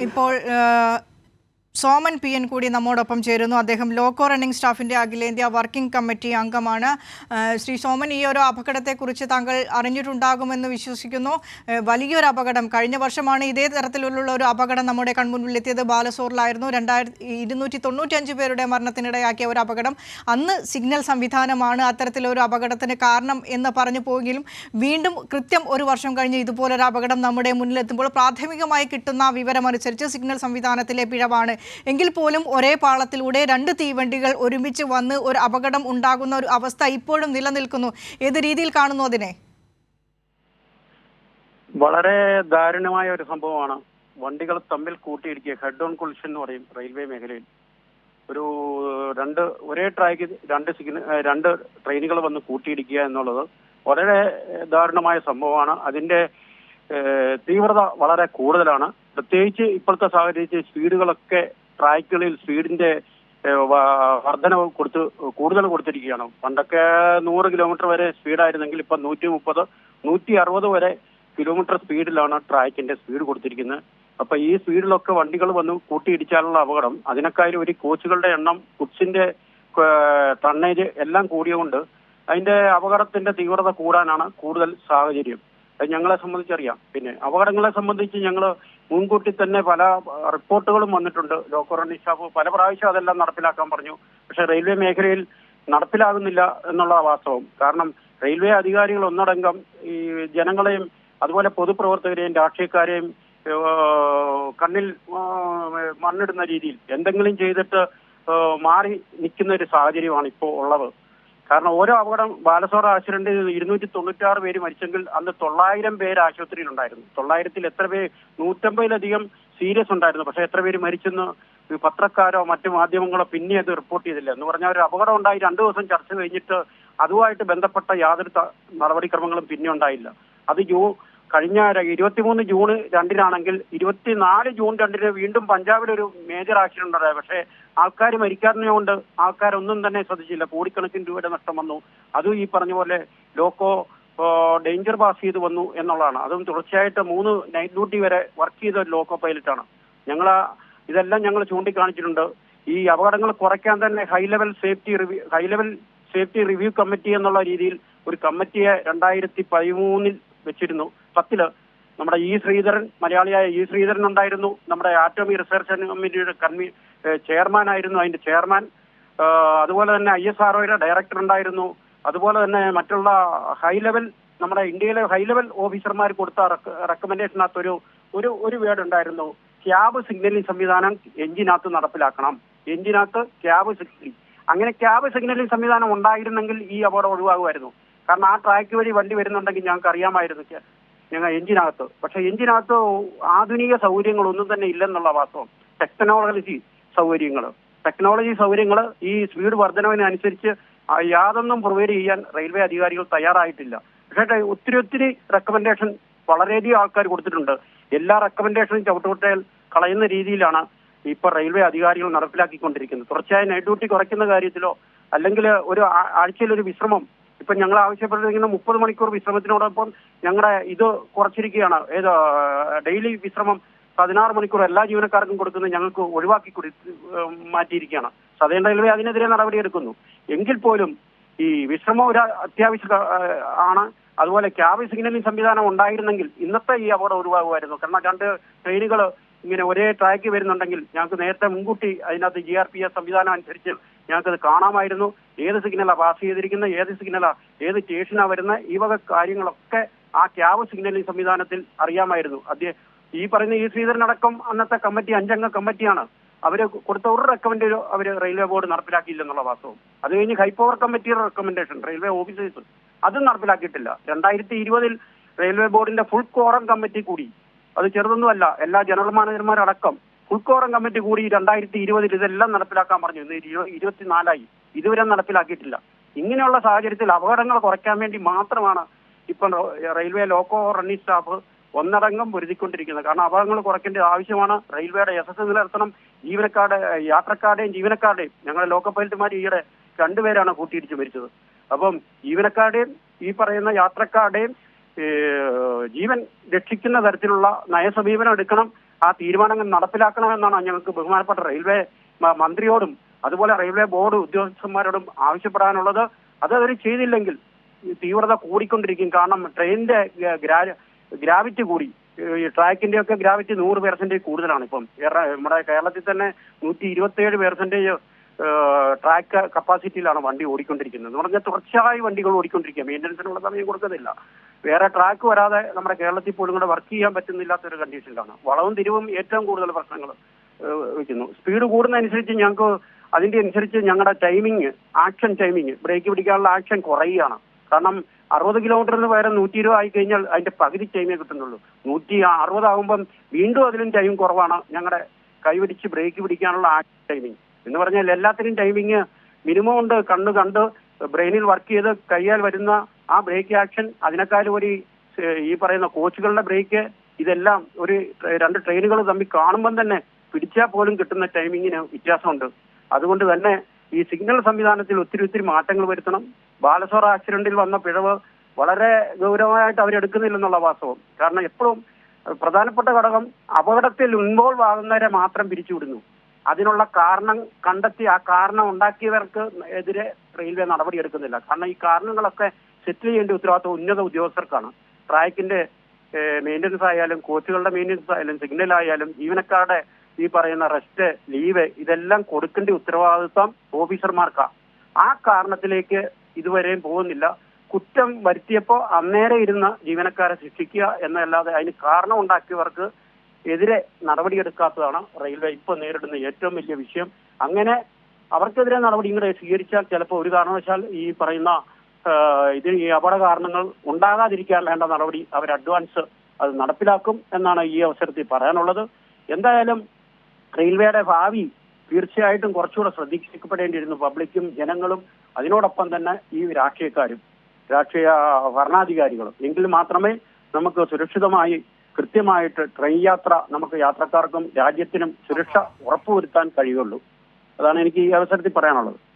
ഇപ്പോൾ Soman P N കൂടി നമ്മോടൊപ്പം ചേരുന്നു. അദ്ദേഹം ലോക്കോ റണ്ണിംഗ് സ്റ്റാഫിന്റെ അഖിലേന്ത്യാ വർക്കിംഗ് കമ്മിറ്റി അംഗമാണ്. ശ്രീ സോമൻ ഈ ഒരു അപകടത്തെക്കുറിച്ച് താങ്കൾ അറിഞ്ഞിട്ടുണ്ടാകുമെന്ന് വിശ്വസിക്കുന്നു. വലിയൊരു അപകടം. കഴിഞ്ഞ വർഷമാണ് ഇതേ തരത്തിലുള്ള ഒരു അപകടം നമ്മുടെ കൺമുന്നിലെത്തിയത് ബാലസോറിലായിരുന്നു രണ്ടായിരത്തി ഇരുന്നൂറ്റി തൊണ്ണൂറ്റഞ്ച് പേരുടെ മരണത്തിനിടയാക്കിയ ഒരു അപകടം. അന്ന് സിഗ്നൽ സംവിധാനമാണ് അത്തരത്തിലൊരു അപകടത്തിന് കാരണം എന്ന് പറഞ്ഞു പോയെങ്കിലും വീണ്ടും കൃത്യം ഒരു വർഷം കഴിഞ്ഞ് ഇതുപോലൊരു അപകടം നമ്മുടെ മുന്നിലെത്തുമ്പോൾ പ്രാഥമികമായി കിട്ടുന്ന വിവരമനുസരിച്ച് സിഗ്നൽ സംവിധാനത്തിലെ പിഴവാണ് എങ്കിൽ പോലും ഒരേ പാളത്തിലൂടെ രണ്ട് തീവണ്ടികൾ ഒരുമിച്ച് വന്ന് ഒരു അപകടം ഉണ്ടാകുന്ന ഒരു അവസ്ഥ ഇപ്പോഴും നിലനിൽക്കുന്നു. ഏത് രീതിയിൽ കാണുന്നു അതിനെ? വളരെ ദാരുണമായ ഒരു സംഭവമാണ്. വണ്ടികൾ തമ്മിൽ കൂട്ടിയിടിക്കുക. ഹെഡ് ഓൺ കൊളിഷൻ എന്ന് പറയും റെയിൽവേ മേഖലയിൽ. ഒരു രണ്ട് ഒരേ ട്രാക്കിൽ രണ്ട് സിഗ്ന രണ്ട് ട്രെയിനുകൾ വന്ന് കൂട്ടിയിടിക്കുക എന്നുള്ളത് വളരെ ദാരുണമായ സംഭവമാണ്. അതിന്റെ തീവ്രത വളരെ കൂടുതലാണ്. പ്രത്യേകിച്ച് ഇപ്പോഴത്തെ സാഹചര്യത്തിൽ സ്പീഡുകളൊക്കെ ട്രാക്കുകളിൽ സ്പീഡിന്റെ വർധന വർധനവ് കൊടുത്ത് കൂടുതൽ കൊടുത്തിരിക്കുകയാണ്. പണ്ടൊക്കെ നൂറ് കിലോമീറ്റർ വരെ സ്പീഡായിരുന്നെങ്കിൽ ഇപ്പൊ നൂറ്റി മുപ്പത് നൂറ്റി അറുപത് വരെ കിലോമീറ്റർ സ്പീഡിലാണ് ട്രാക്കിന്റെ സ്പീഡ് കൊടുത്തിരിക്കുന്നത്. അപ്പൊ ഈ സ്പീഡിലൊക്കെ വണ്ടികൾ വന്ന് കൂട്ടിയിടിച്ചാലുള്ള അപകടം അതിനേക്കാളും ഒരു കോച്ചുകളുടെ എണ്ണം കുപ്സിന്റെ ടണ്ണേജ് എല്ലാം കൂടിയതുകൊണ്ട് അതിന്റെ അപകടത്തിന്റെ തീവ്രത കൂടാനാണ് കൂടുതൽ സാഹചര്യം. ഞങ്ങളെ സംബന്ധിച്ചറിയാം. പിന്നെ അപകടങ്ങളെ സംബന്ധിച്ച് ഞങ്ങൾ മുൻകൂട്ടി തന്നെ പല റിപ്പോർട്ടുകളും വന്നിട്ടുണ്ട്. ലോക്കോ റണ്ണിംഗ് സ്റ്റാഫ് പല പ്രാവശ്യം അതെല്ലാം നടപ്പിലാക്കാൻ പറഞ്ഞു. പക്ഷെ റെയിൽവേ മേഖലയിൽ നടപ്പിലാകുന്നില്ല എന്നുള്ള വാസ്തവം. കാരണം റെയിൽവേ അധികാരികൾ ഒന്നടങ്കം ഈ ജനങ്ങളെയും അതുപോലെ പൊതുപ്രവർത്തകരെയും രാഷ്ട്രീയക്കാരെയും കണ്ണിൽ മണ്ണിടുന്ന രീതിയിൽ എന്തെങ്കിലും ചെയ്തിട്ട് മാറി നിൽക്കുന്ന ഒരു സാഹചര്യമാണ് ഇപ്പോൾ ഉള്ളത്. കാരണം ഓരോ അപകടം ബാലസോറ ആക്സിഡന്റ് ഇരുന്നൂറ്റി തൊണ്ണൂറ്റാറ് പേര് മരിച്ചെങ്കിൽ അന്ന് തൊള്ളായിരം പേര് ആശുപത്രിയിൽ ഉണ്ടായിരുന്നു തൊള്ളായിരത്തിൽ എത്ര പേര് നൂറ്റമ്പതിലധികം സീരിയസ് ഉണ്ടായിരുന്നു. പക്ഷെ എത്ര പേര് മരിച്ചെന്ന് പത്രക്കാരോ മറ്റു മാധ്യമങ്ങളോ പിന്നെ അത് റിപ്പോർട്ട് ചെയ്തില്ല. എന്ന് പറഞ്ഞാൽ ഒരു അപകടം ഉണ്ടായി രണ്ടു ദിവസം ചർച്ച കഴിഞ്ഞിട്ട് അതുമായിട്ട് ബന്ധപ്പെട്ട യാതൊരു നടപടിക്രമങ്ങളും പിന്നെ ഉണ്ടായില്ല. അത് ജൂ കഴിഞ്ഞ ഇരുപത്തിമൂന്ന് ജൂൺ രണ്ടിനാണെങ്കിൽ ഇരുപത്തിനാല് ജൂൺ രണ്ടിന് വീണ്ടും പഞ്ചാബിൽ ഒരു മേജർ ആക്സിഡന്റ് ഉണ്ടായി. പക്ഷേ ആൾക്കാർ മരിക്കാതിനെക്കൊണ്ട് ആൾക്കാരൊന്നും തന്നെ ശ്രദ്ധിച്ചില്ല. കോടിക്കണക്കിന് രൂപയുടെ നഷ്ടം വന്നു. അതും ഈ പറഞ്ഞ പോലെ ലോക്കോ ഡേഞ്ചർ പാസ് ചെയ്ത് വന്നു എന്നുള്ളതാണ്. അതും തുടർച്ചയായിട്ട് മൂന്ന് നൈറ്റ് ഡ്യൂട്ടി വരെ വർക്ക് ചെയ്ത ലോക്കോ പൈലറ്റാണ്. ഞങ്ങൾ ഇതെല്ലാം ഞങ്ങൾ ചൂണ്ടിക്കാണിച്ചിട്ടുണ്ട്. ഈ അപകടങ്ങൾ കുറയ്ക്കാൻ തന്നെ high level safety review high level safety review committee എന്നുള്ള രീതിയിൽ ഒരു കമ്മിറ്റിയെ രണ്ടായിരത്തി പതിമൂന്നിൽ വെച്ചിരുന്നു. പത്തിൽ നമ്മുടെ ഇ ശ്രീധരൻ മലയാളിയായ ഇ ശ്രീധരൻ ഉണ്ടായിരുന്നു. നമ്മുടെ ആറ്റോമി റിസർച്ച് കമ്മിറ്റിയുടെ കൺവീ ചെയർമാൻ ആയിരുന്നു അതിന്റെ ചെയർമാൻ. അതുപോലെ തന്നെ ഐ എസ് ആർഒയുടെ ഡയറക്ടർ ഉണ്ടായിരുന്നു. അതുപോലെ തന്നെ മറ്റുള്ള ഹൈ ലെവൽ നമ്മുടെ ഇന്ത്യയിലെ ഹൈ ലെവൽ ഓഫീസർമാർ കൊടുത്ത റെക്കമെൻഡേഷനകത്ത് ഒരു ഒരു ഒരു വേർഡ് ഉണ്ടായിരുന്നു. ക്യാബ് സിഗ്നലിംഗ് സംവിധാനം എഞ്ചിനകത്ത് നടപ്പിലാക്കണം. എഞ്ചിനകത്ത് ക്യാബ് സിഗ്നലിംഗ്. അങ്ങനെ ക്യാബ് സിഗ്നലിംഗ് സംവിധാനം ഉണ്ടായിരുന്നെങ്കിൽ ഈ അപകടം ഒഴിവാകുമായിരുന്നു. കാരണം ആ ട്രാക്ക് വഴി വണ്ടി വരുന്നുണ്ടെങ്കിൽ ഞങ്ങൾക്ക് അറിയാമായിരുന്നു ഞങ്ങൾ എഞ്ചിനകത്ത്. പക്ഷെ എഞ്ചിനകത്ത് ആധുനിക സൗകര്യങ്ങളൊന്നും തന്നെ ഇല്ലെന്നുള്ള വാസ്തവം. ടെക്നോളജി സൗകര്യങ്ങൾ ടെക്നോളജി സൗകര്യങ്ങൾ ഈ സ്പീഡ് വർധനവിനനുസരിച്ച് യാതൊന്നും പ്രൊവൈഡ് ചെയ്യാൻ റെയിൽവേ അധികാരികൾ തയ്യാറായിട്ടില്ല. പക്ഷേ ഒത്തിരി ഒത്തിരി റെക്കമെൻഡേഷൻ വളരെയധികം ആൾക്കാർ കൊടുത്തിട്ടുണ്ട്. എല്ലാ റെക്കമെൻഡേഷനും ചവിട്ടുകൊട്ടയിൽ കളയുന്ന രീതിയിലാണ് ഇപ്പൊ റെയിൽവേ അധികാരികൾ നടപ്പിലാക്കിക്കൊണ്ടിരിക്കുന്നത്. തുടർച്ചയായ നൈറ്റ് ഡ്യൂട്ടി കുറയ്ക്കുന്ന കാര്യത്തിലോ അല്ലെങ്കിൽ ഒരു ആഴ്ചയിൽ ഒരു വിശ്രമം ഇപ്പൊ ഞങ്ങൾ ആവശ്യപ്പെട്ടിരിക്കുന്ന മുപ്പത് മണിക്കൂർ വിശ്രമത്തിനോടൊപ്പം ഞങ്ങളുടെ ഇത് കുറച്ചിരിക്കുകയാണ്. ഏത് ഡെയിലി വിശ്രമം പതിനാറ് മണിക്കൂർ എല്ലാ ജീവനക്കാർക്കും കൊടുക്കുന്ന ഞങ്ങൾക്ക് ഒഴിവാക്കി കൊടു മാറ്റിയിരിക്കുകയാണ്. സദേൺ റെയിൽവേ അതിനെതിരെ നടപടിയെടുക്കുന്നു. എങ്കിൽ പോലും ഈ വിശ്രമം ഒരു അത്യാവശ്യ ആണ്. അതുപോലെ ക്യാബ് സിഗ്നലിംഗ് സംവിധാനം ഉണ്ടായിരുന്നെങ്കിൽ ഇന്നത്തെ ഈ അപകടം ഒഴിവാകുമായിരുന്നു. കാരണം രണ്ട് ട്രെയിനുകൾ ഇങ്ങനെ ഒരേ ട്രാക്ക് വരുന്നുണ്ടെങ്കിൽ ഞങ്ങൾക്ക് നേരത്തെ മുൻകൂട്ടി അതിനകത്ത് ജി ആർ പി എസ് സംവിധാനം അനുസരിച്ച് ഞങ്ങൾക്കത് കാണാമായിരുന്നു. ഏത് സിഗ്നലാ പാസ് ചെയ്തിരിക്കുന്ന ഏത് സിഗ്നലാ ഏത് സ്റ്റേഷനാ വരുന്ന ഈ വക കാര്യങ്ങളൊക്കെ ആ ക്യാബ് സിഗ്നലിംഗ് സംവിധാനത്തിൽ അറിയാമായിരുന്നു. അദ്ദേഹം ഈ പറയുന്ന ഈ ശ്രീധരനടക്കം അന്നത്തെ കമ്മിറ്റി അഞ്ചംഗ കമ്മിറ്റിയാണ്. അവർ കൊടുത്ത ഒരു റെക്കമെൻഡ് അവർ റെയിൽവേ ബോർഡ് നടപ്പിലാക്കിയില്ല എന്നുള്ള വാസ്തവം. അത് കഴിഞ്ഞ് ഹൈപ്പവർ കമ്മിറ്റിയുടെ റെക്കമെൻഡേഷൻ റെയിൽവേ ഓഫീസേഴ്സ് അതും നടപ്പിലാക്കിയിട്ടില്ല. രണ്ടായിരത്തി ഇരുപതിൽ റെയിൽവേ ബോർഡിന്റെ ഫുൾ കോറം കമ്മിറ്റി കൂടി. അത് ചെറുതൊന്നുമല്ല എല്ലാ ജനറൽ മാനേജർമാരടക്കം ഫുൾ കോറം കമ്മിറ്റി കൂടി രണ്ടായിരത്തി ഇരുപതിൽ ഇതെല്ലാം നടപ്പിലാക്കാൻ പറഞ്ഞു. ഇന്ന് ഇരു- ഇരുപത്തിനാലായി. ഇതുവരെ നടപ്പിലാക്കിയിട്ടില്ല. ഇങ്ങനെയുള്ള സാഹചര്യത്തിൽ അപകടങ്ങൾ കുറയ്ക്കാൻ വേണ്ടി മാത്രമാണ് ഇപ്പം റെയിൽവേ ലോക്കോ റണ്ണിംഗ് സ്റ്റാഫ് ഒന്നടങ്കം പൊരുതിക്കൊണ്ടിരിക്കുന്നത്. കാരണം അപകടങ്ങൾ കുറയ്ക്കേണ്ട ആവശ്യമാണ്. റെയിൽവേയുടെ യശസ് നിലനിർത്തണം. ജീവനക്കാരുടെ യാത്രക്കാരുടെയും ജീവനക്കാരുടെയും ഞങ്ങളുടെ ലോക്കോ പൈലറ്റുമാർ ഈയിടെ രണ്ടുപേരാണ് കൂട്ടിയിടിച്ച് മരിച്ചത്. അപ്പം ജീവനക്കാരുടെയും ഈ പറയുന്ന യാത്രക്കാരുടെയും ജീവൻ രക്ഷിക്കുന്ന തരത്തിലുള്ള നയസമീപനം എടുക്കണം. ആ തീരുമാനങ്ങൾ നടപ്പിലാക്കണമെന്നാണ് ഞങ്ങൾക്ക് ബഹുമാനപ്പെട്ട റെയിൽവേ മന്ത്രിയോടും അതുപോലെ റെയിൽവേ ബോർഡ് ഉദ്യോഗസ്ഥന്മാരോടും ആവശ്യപ്പെടാനുള്ളത്. അത് അവർ ചെയ്തില്ലെങ്കിൽ തീവ്രത കൂടിക്കൊണ്ടിരിക്കും. കാരണം ട്രെയിനിന്റെ ഗ്രാ- ഗ്രാ- ഗ്രാവിറ്റി കൂടി ഈ ട്രാക്കിന്റെ ഒക്കെ ഗ്രാവിറ്റി നൂറ് പെർസെന്റേജ് കൂടുതലാണ്. ഇപ്പം നമ്മുടെ കേരളത്തിൽ തന്നെ നൂറ്റി ഇരുപത്തിയേഴ് പെർസെന്റേജ് ട്രാക്ക് കപ്പാസിറ്റിയിലാണ് വണ്ടി ഓടിക്കൊണ്ടിരിക്കുന്നത്. എന്ന് പറഞ്ഞാൽ തുടർച്ചയായി വണ്ടികൾ ഓടിക്കൊണ്ടിരിക്കുക. മെയിന്റനൻസിനുള്ള സമയം കൊടുക്കുന്നില്ല. വേറെ ട്രാക്ക് വരാതെ നമ്മുടെ കേരളത്തിൽ പോലും കൂടെ വർക്ക് ചെയ്യാൻ പറ്റുന്നില്ലാത്ത ഒരു കണ്ടീഷനിലാണ്. വളവും തിരിവും ഏറ്റവും കൂടുതൽ പ്രശ്നങ്ങൾ വയ്ക്കുന്നു. സ്പീഡ് കൂടുന്നതനുസരിച്ച് ഞങ്ങൾക്ക് അതിന്റെ അനുസരിച്ച് ഞങ്ങളുടെ ടൈമിങ് ആക്ഷൻ ടൈമിങ് ബ്രേക്ക് പിടിക്കാനുള്ള ആക്ഷൻ കുറയുകയാണ്. കാരണം അറുപത് കിലോമീറ്ററിന് പകരം നൂറ്റി ഇരുപത് ആയി കഴിഞ്ഞാൽ അതിന്റെ പകുതി ടൈമേ കിട്ടുന്നുള്ളൂ. നൂറ്റി അറുപതാകുമ്പം വീണ്ടും അതിലും ടൈം കുറവാണ് ഞങ്ങളുടെ കൈപിടിച്ച് ബ്രേക്ക് പിടിക്കാനുള്ള ആക്ഷൻ ടൈമിങ്. എന്ന് പറഞ്ഞാൽ എല്ലാത്തിനും ടൈമിങ് മിനിമം ഉണ്ട്. കണ്ണ് കണ്ട് ബ്രെയിനിൽ വർക്ക് ചെയ്ത് കൈയാൽ വരുന്ന ആ ബ്രേക്ക് ആക്ഷൻ അതിനേക്കാളും ഒരു ഈ പറയുന്ന കോച്ചുകളുടെ ബ്രേക്ക് ഇതെല്ലാം ഒരു രണ്ട് ട്രെയിനുകൾ തമ്മിൽ കാണുമ്പം തന്നെ പിടിച്ചാൽ പോലും കിട്ടുന്ന ടൈമിങ്ങിന് വ്യത്യാസമുണ്ട്. അതുകൊണ്ട് തന്നെ ഈ സിഗ്നൽ സംവിധാനത്തിൽ ഒത്തിരി ഒത്തിരി മാറ്റങ്ങൾ വരുത്തണം. ബാലസോർ ആക്സിഡന്റിൽ വന്ന പിഴവ് വളരെ ഗൗരവമായിട്ട് അവരെടുക്കുന്നില്ലെന്നുള്ള വാസ്തവം. കാരണം എപ്പോഴും പ്രധാനപ്പെട്ട ഘടകം അപകടത്തിൽ ഇൻവോൾവ് ആകുന്നവരെ മാത്രം പിരിച്ചുവിടുന്നു. അതിനുള്ള കാരണം കണ്ടെത്തി ആ കാരണം ഉണ്ടാക്കിയവർക്ക് എതിരെ റെയിൽവേ നടപടി എടുക്കുന്നില്ല കാരണം ഈ കാരണങ്ങളൊക്കെ സെറ്റിൽ ചെയ്യേണ്ട ഉത്തരവാദിത്വം ഉന്നത ഉദ്യോഗസ്ഥർക്കാണ്. ട്രാക്കിന്റെ മെയിന്റനൻസ് ആയാലും കോച്ചുകളുടെ മെയിന്റനൻസ് ആയാലും സിഗ്നൽ ആയാലും ജീവനക്കാരുടെ ഈ പറയുന്ന റെസ്റ്റ് ലീവ് ഇതെല്ലാം കൊടുക്കേണ്ട ഉത്തരവാദിത്വം ഓഫീസർമാർക്കാണ് ആ കാരണത്തിലേക്ക് ഇതുവരെയും പോകുന്നില്ല. കുറ്റം വരുത്തിയപ്പോൾ അന്നേരെ ഇരുന്ന ജീവനക്കാരെ ശിക്ഷിക്കുക എന്നല്ലാതെ അതിന് കാരണം ഉണ്ടാക്കിയവർക്ക് എതിരെ നടപടിയെടുക്കാത്തതാണ് റെയിൽവേ ഇപ്പോൾ നേരിടുന്ന ഏറ്റവും വലിയ വിഷയം. അങ്ങനെ അവർക്കെതിരെ നടപടി ഇങ്ങോട്ട് സ്വീകരിച്ചാൽ ചിലപ്പോൾ ഒരു കാരണവശാൽ ഈ പറയുന്ന ഇതിന് ഈ അപകട കാരണങ്ങൾ ഉണ്ടാകാതിരിക്കാൻ വേണ്ട നടപടി അവർ അഡ്വാൻസ് അത് നടപ്പിലാക്കും എന്നാണ് ഈ അവസരത്തിൽ പറയാനുള്ളത്. എന്തായാലും റെയിൽവേയുടെ ഭാവി തീർച്ചയായിട്ടും കുറച്ചുകൂടെ ശ്രദ്ധിക്കപ്പെടേണ്ടിയിരുന്നു പബ്ലിക്കും ജനങ്ങളും അതിനോടൊപ്പം തന്നെ ഈ രാഷ്ട്രീയക്കാരും രാഷ്ട്രീയ ഭരണാധികാരികളും. എങ്കിൽ മാത്രമേ നമുക്ക് സുരക്ഷിതമായി കൃത്യമായിട്ട് ട്രെയിൻ യാത്ര നമുക്ക് യാത്രക്കാർക്കും രാജ്യത്തിനും സുരക്ഷ ഉറപ്പുവരുത്താൻ കഴിയുള്ളൂ. അതാണ് എനിക്ക് ഈ അവസരത്തിൽ പറയാനുള്ളത്.